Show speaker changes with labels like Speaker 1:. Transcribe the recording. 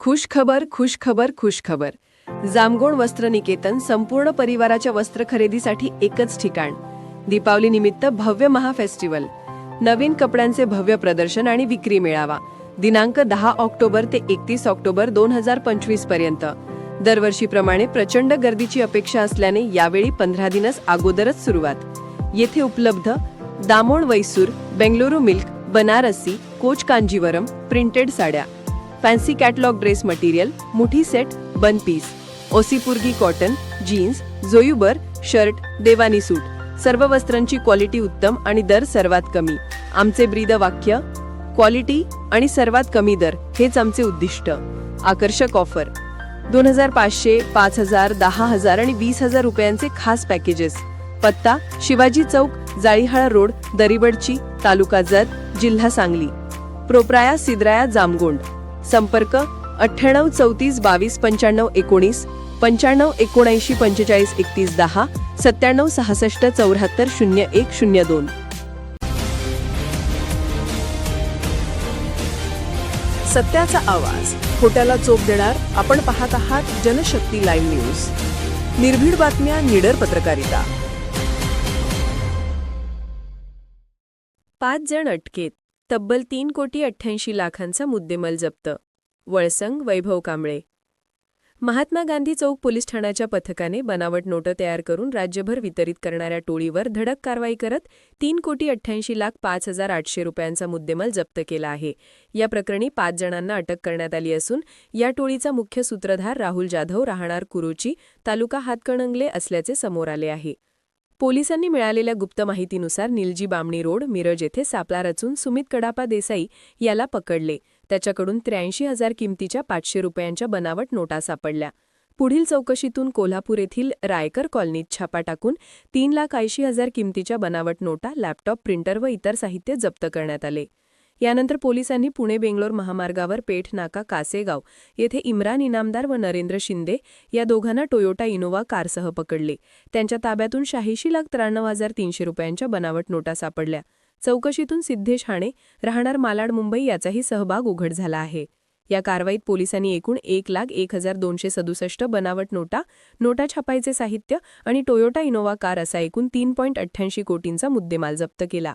Speaker 1: खुशखबर खुशखबर खुशखबर. जामगोण वस्त्रनिकेतन संपूर्ण परिवाराच्या वस्त्र खरेदीसाठी एकच ठिकाण. दीपावली निमित्त भव्य महाफेस्टिवल नवीन कपड्यांचे भव्य प्रदर्शन आणि विक्री मेळावा. दिनांक दहा ऑक्टोबर ते एकतीस ऑक्टोबर दोन हजार पंचवीसपर्यंत. दरवर्षीप्रमाणे प्रचंड गर्दीची अपेक्षा असल्याने यावेळी पंधरा दिनस अगोदरच सुरुवात. येथे उपलब्ध दामोण वैसूर बेंगलुरू मिल्क बनारसी कोच कांजीवरम प्रिंटेड साड्या. फॅन्सी कॅटलॉग ड्रेस मटेरियल मुठी सेट बन पीस ओसीपुर्गी कॉटन जीन्स जोयुबर शर्ट देवानी सूट. सर्व वस्त्रांची क्वालिटी उत्तम आणि दर सर्वात कमी. आमचे ब्रीद वाक्य क्वालिटी आणि सर्वात कमी दर हेच आमचे उद्दिष्ट. आकर्षक ऑफर. दोन हजार पाचशे पाच हजार दहा हजार आणि वीस हजार रुपयांचे खास पॅकेजेस. पत्ता शिवाजी चौक जाळीहाळा रोड दरिबडची तालुका जत जिल्हा सांगली. प्रोप्राया सिद्राया जामगोंड. संपर्क अठ्ठ्याण्णव चौतीस बावीस पंच्याण्णव एकोणीस पंच्याण्णव एकोणऐंशी पंचेचाळीस एकतीस दहा सत्त्याण्णव सहासष्ट चौऱ्याहत्तर शून्य एक शून्य दोन.
Speaker 2: सत्याचा आवाज. खोट्याला चोप देणार आपण पाहत आहात जनशक्ती लाईव्ह न्यूज. निर्भीड बातम्या निडर पत्रकारिता.
Speaker 1: पाच जण अटकेत. तब्बल तीन कोटी अठ्ठ्याऐंशी लाखांचा मुद्देमाल जप्त. वळसंग वैभव कांबळे. महात्मा गांधी चौक पोलीस ठाण्याच्या पथकाने बनावट नोटं तयार करून राज्यभर वितरित करणाऱ्या टोळीवर धडक कारवाई करत तीन कोटी अठ्ठ्याऐंशी लाख पाच हजार आठशे रुपयांचा मुद्देमाल जप्त केला आहे. या प्रकरणी पाच जणांना अटक करण्यात आली असून या टोळीचा मुख्य सूत्रधार राहुल जाधव राहणार कुरुची तालुका हातकणंगले असल्याचे समोर आले आहे. पोलिसांनी मिळालेल्या गुप्त माहितीनुसार निलजी बामणी रोड मिरज येथे सापळा रचून सुमित कडापा देसाई याला पकडले. त्याच्याकडून त्र्याऐंशी हजार किमतीच्या पाचशे रुपयांच्या बनावट नोटा सापडल्या. पुढील चौकशीतून कोल्हापूर येथील रायकर कॉलनीत छापा टाकून तीन लाख ऐंशी हजार किमतीच्या बनावट नोटा लॅपटॉप प्रिंटर व इतर साहित्य जप्त करण्यात आले. यानंतर पोलिसांनी पुणे बेंगलोर महामार्गावर पेठ नाका कासेगाव येथे इम्रान इनामदार व नरेंद्र शिंदे या दोघांना टोयोटा इनोवा कारसह पकडले. त्यांच्या ताब्यातून शहाऐंशी लाख त्र्याण्णव हजार तीनशे रुपयांच्या बनावट नोटा सापडल्या. चौकशीतून सिद्धेश हाणे राहणार मालाड मुंबई याचाही सहभाग उघड झाला आहे. या कारवाईत पोलिसांनी एकूण एक लाख एक हजार दोनशे सदुसष्ट बनावट नोटा नोटा छापायचे साहित्य आणि टोयोटा इनोवा कार असा एकूण तीन पॉईंट अठ्ठ्याऐंशी कोटींचा मुद्देमाल जप्त केला.